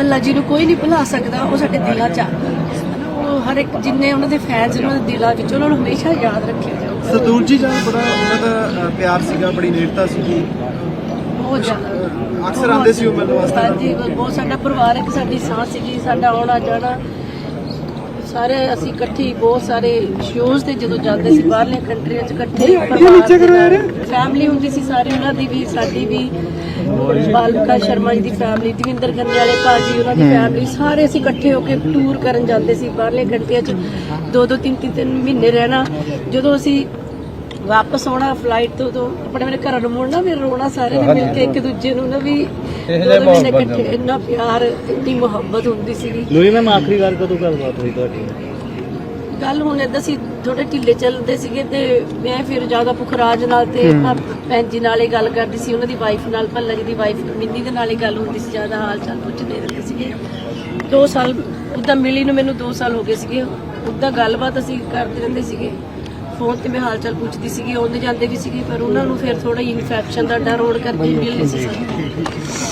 ਅੱਲਾ ਜੀ ਨੂੰ ਕੋਈ ਨਹੀਂ ਭੁਲਾ ਸਕਦਾ ਉਹ ਸਾਡੇ ਦਿਲਾਂ 'ਚ ਆ। ਉਹ ਹਰ ਇੱਕ ਜਿੰਨੇ ਉਹਨਾਂ ਦੇ ਫੈਨਸ ਉਹਨਾਂ ਦੇ ਦਿਲਾਂ ਵਿੱਚ ਉਹਨਾਂ ਨੂੰ ਹਮੇਸ਼ਾ ਯਾਦ ਰੱਖਿਆ ਜਾਊਗਾ। ਸਤੂਰ ਜੀ ਨਾਲ ਬੜਾ ਉਹਨਾਂ ਦਾ ਪਿਆਰ ਸੀਗਾ ਬੜੀ ਨੇੜਤਾ ਸੀਗੀ? ਬਹੁਤ ਜ਼ਿਆਦਾ। ਅਕਸਰ ਆਉਂਦੇ ਸੀ ਉਹ ਮਿਲਣ ਵਾਸਤੇ? ਹਾਂਜੀ ਬਹੁਤ ਸਾਡਾ ਪਰਿਵਾਰ ਇੱਕ ਸਾਡੀ ਸਾਹ ਸੀਗੀ ਸਾਡਾ ਆਉਣਾ ਜਾਣਾ ਸਾਰੇ ਅਸੀਂ ਇਕੱਠੇ ਬਹੁਤ ਸਾਰੇ ਸ਼ੋਜ਼ ਤੇ ਜਦੋਂ ਜਾਂਦੇ ਸੀ ਬਾਹਰਲੀਆਂ ਕੰਟਰੀਆਂ 'ਚ ਇਕੱਠੇ ਫੈਮਿਲੀ ਹੁੰਦੀ ਸੀ ਸਾਰੇ ਉਹਨਾਂ ਦੀ ਵੀ ਸਾਡੀ ਵੀ ਬਾਲਕਾ ਸ਼ਰਮਾ ਜੀ ਦੀ ਫੈਮਿਲੀ ਦਵਿੰਦਰ ਖੰਨੇ ਵਾਲੇ ਭਾਜੀ ਉਹਨਾਂ ਦੀ ਫੈਮਿਲੀ ਸਾਰੇ ਅਸੀਂ ਇਕੱਠੇ ਹੋ ਕੇ ਟੂਰ ਕਰਨ ਜਾਂਦੇ ਸੀ ਬਾਹਰਲੀਆਂ ਕੰਟਰੀਆਂ 'ਚ ਦੋ ਦੋ ਤਿੰਨ ਤਿੰਨ ਤਿੰਨ ਮਹੀਨੇ ਰਹਿਣਾ। ਜਦੋਂ ਅਸੀਂ ਵਾਪਸ ਆਉਣਾ ਫਲਾਈਟ ਤੋਂ ਤੋਂ ਆਪਣੇ ਮੇਰੇ ਘਰਾਂ ਨੂੰ ਮੁੜਨਾ ਫਿਰ ਰੋਣਾ ਸਾਰੇ ਨੇ ਮਿਲ ਕੇ ਇੱਕ ਦੂਜੇ ਨੂੰ ਨਾ ਵੀ ਦੋ ਦੋ ਮਹੀਨੇ ਇਕੱਠੇ ਇੰਨਾ ਪਿਆਰ ਇੰਨੀ ਮੁਹੱਬਤ ਹੁੰਦੀ ਸੀਗੀ। ਲੂਈ ਮੈਮ ਆਖਰੀ ਵਾਰ ਕਦੋਂ ਗੱਲਬਾਤ ਹੋਈ ਤੁਹਾਡੀ? ਗੱਲ ਹੁਣ ਏਦਾਂ ਸੀ ਥੋੜੇ ਢਿੱਲੇ ਚੱਲਦੇ ਸੀਗੇ ਤੇ ਮੈਂ ਫਿਰ ਜ਼ਿਆਦਾ ਪੁਖਰਾਜ ਨਾਲ ਤੇ ਆਪਣਾ ਭੈਣ ਜੀ ਨਾਲ ਹੀ ਗੱਲ ਕਰਦੀ ਸੀ ਉਹਨਾਂ ਦੀ ਵਾਈਫ ਨਾਲ ਭੱਲਾ ਜੀ ਦੀ ਵਾਈਫ ਮਿੰਨੀ ਦੇ ਨਾਲ ਹੀ ਗੱਲ ਹੁੰਦੀ ਸੀ ਜ਼ਿਆਦਾ ਹਾਲ ਚਾਲ ਪੁੱਛਦੇ ਰਹਿੰਦੇ ਸੀਗੇ। 2 ਸਾਲ ਉਦਾਂ ਮਿਲੀ ਨੂੰ ਮੈਨੂੰ 2 ਸਾਲ ਹੋ ਗਏ ਸੀਗੇ ਉਦਾਂ ਗੱਲਬਾਤ ਅਸੀਂ ਕਰਦੇ ਰਹਿੰਦੇ ਸੀਗੇ। ਫੋਨ ਤੇ ਮੈਂ ਹਾਲ ਚਾਲ ਪੁੱਛਦੀ ਸੀਗੀ ਆਉਂਦੇ ਜਾਂਦੇ ਵੀ ਸੀਗੇ, ਪਰ ਉਹਨਾਂ ਨੂੰ ਫਿਰ ਥੋੜਾ ਇਨਫੈਕਸ਼ਨ ਦਾ ਡਰ ਹੋਣ ਕਰਕੇ ਮਿਲ ਨਹੀਂ ਸੀ